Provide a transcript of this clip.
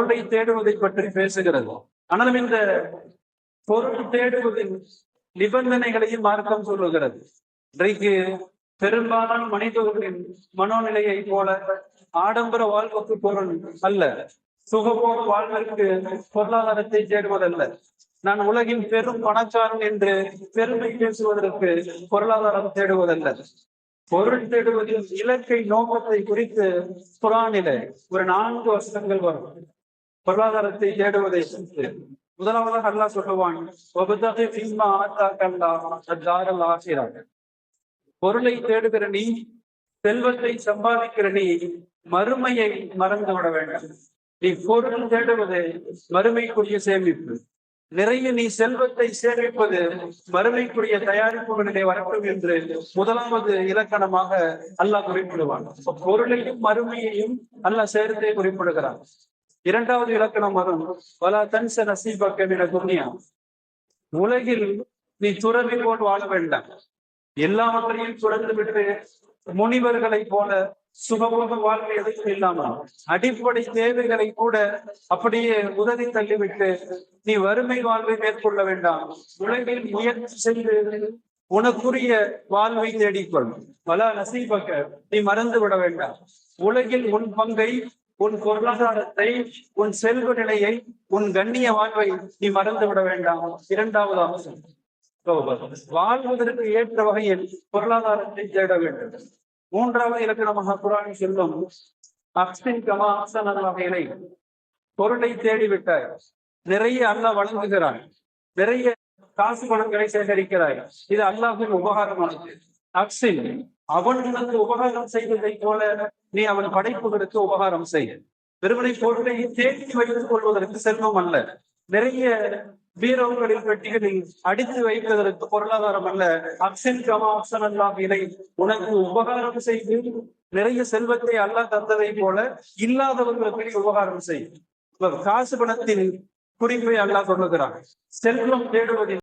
பொருளை தேடுவதை பற்றி பேசுகிறது? ஆனாலும் இந்த பொருள் தேடுவதின் நிபந்தனைகளையும் மார்க்கம் சொல்லுகிறது. இன்றைக்கு பெரும்பாலான மனிதர்களின் மனோநிலையை போல ஆடம்பர வாழ்வுக்கு பொருள் அல்ல. சுகபோக வாழ்விற்கு பொருளாதாரத்தை தேடுவதல்ல. நான் உலகின் பெரும் பணக்காரன் என்று பெருமை பேசுவதற்கு பொருளாதாரம் தேடுவதல்ல. பொருள் தேடுவதில் இலக்கை நோக்கத்தை குறித்து புறாநிலை ஒரு நான்கு வருஷங்கள் வரும். பொருளாதாரத்தை தேடுவதை குறித்து முதலாவதாக அல்லாஹ் சொல்லுவான் பொருளை தேடுகிற நீ செல்வத்தை சம்பாதிக்கிற நீ மறுமையை மறந்து விட வேண்டாம். நீ பொருள் தேடுவது மறுமைக்குரிய சேமிப்பு. நிறைய நீ செல்வத்தை சேமிப்பது மறுமைக்குரிய தயாரிப்புகளிலே வரட்டும் என்று முதலாவது இலக்கணமாக அல்லாஹ் குறிப்பிடுவான். பொருளையும் மறுமையையும் அல்லாஹ் சேர்த்தே குறிப்பிடுகிறான். இரண்டாவது இலக்கணம் வரும் பல தன்ச நசீபக்கமின துன்யா. உலகில் நீ துறவி போல் வாழ வேண்டாம். எல்லாவற்றையும் துறந்து விட்டு முனிவர்களைப் போல சுகபோக வாழ்க்கை எதுவும் இல்லாமல் அடிப்படை தேவைகளை கூட அப்படியே உதவி தள்ளிவிட்டு நீ வறுமை வாழ்வை மேற்கொள்ள வேண்டாம். உலகில் முயற்சி செய்து உனக்குரிய வாழ்வை தேடிக்கொள். பல நசீபக்க நீ மறந்து விட வேண்டாம். உலகில் உன் பங்கை உன் பொருளாதாரத்தை உன் செல்வ நிலையை உன் கண்ணிய வாழ்வை நீ மறந்து விட வேண்டாம். இரண்டாவது அம்சம் வாழ்வதற்கு ஏற்ற வகையில் பொருளாதாரத்தை தேட வேண்டும். மூன்றாவது இலக்கணமாக குரான் செல்வம் அக்ஸின் கமா வகையிலை பொருளை தேடிவிட்டாய். நிறைய அல்லாஹ் வழங்குகிறாய். நிறைய காசு பணங்களை சேகரிக்கிறாய். இது அல்லாஹின் உபகாரமானது. அக்ஸின் அவன் உனக்கு உபகாரம் செய்ததை போல நீ அவன் படைப்புகளுக்கு உபகாரம் செய்ய வெறுமனை பொருளை தேடி வைத்துக் கொள்வதற்கு செல்வம் அல்ல. நிறைய வீரர்களின் பெட்டிகளில் அடித்து வைப்பதற்கு பொருளாதாரம் அல்ல. அக்ஷன் கமா அக்ஷன் அல்லாஹ் உனக்கு உபகாரம் செய்து நிறைய செல்வத்தை அல்ல தந்ததை போல இல்லாதவர்களுக்கு நீ உபகாரம் செய். காசு பணத்தின் குறிப்பை அல்லாஹ் சொல்லுகிறான். செல்வம் தேடுவதில்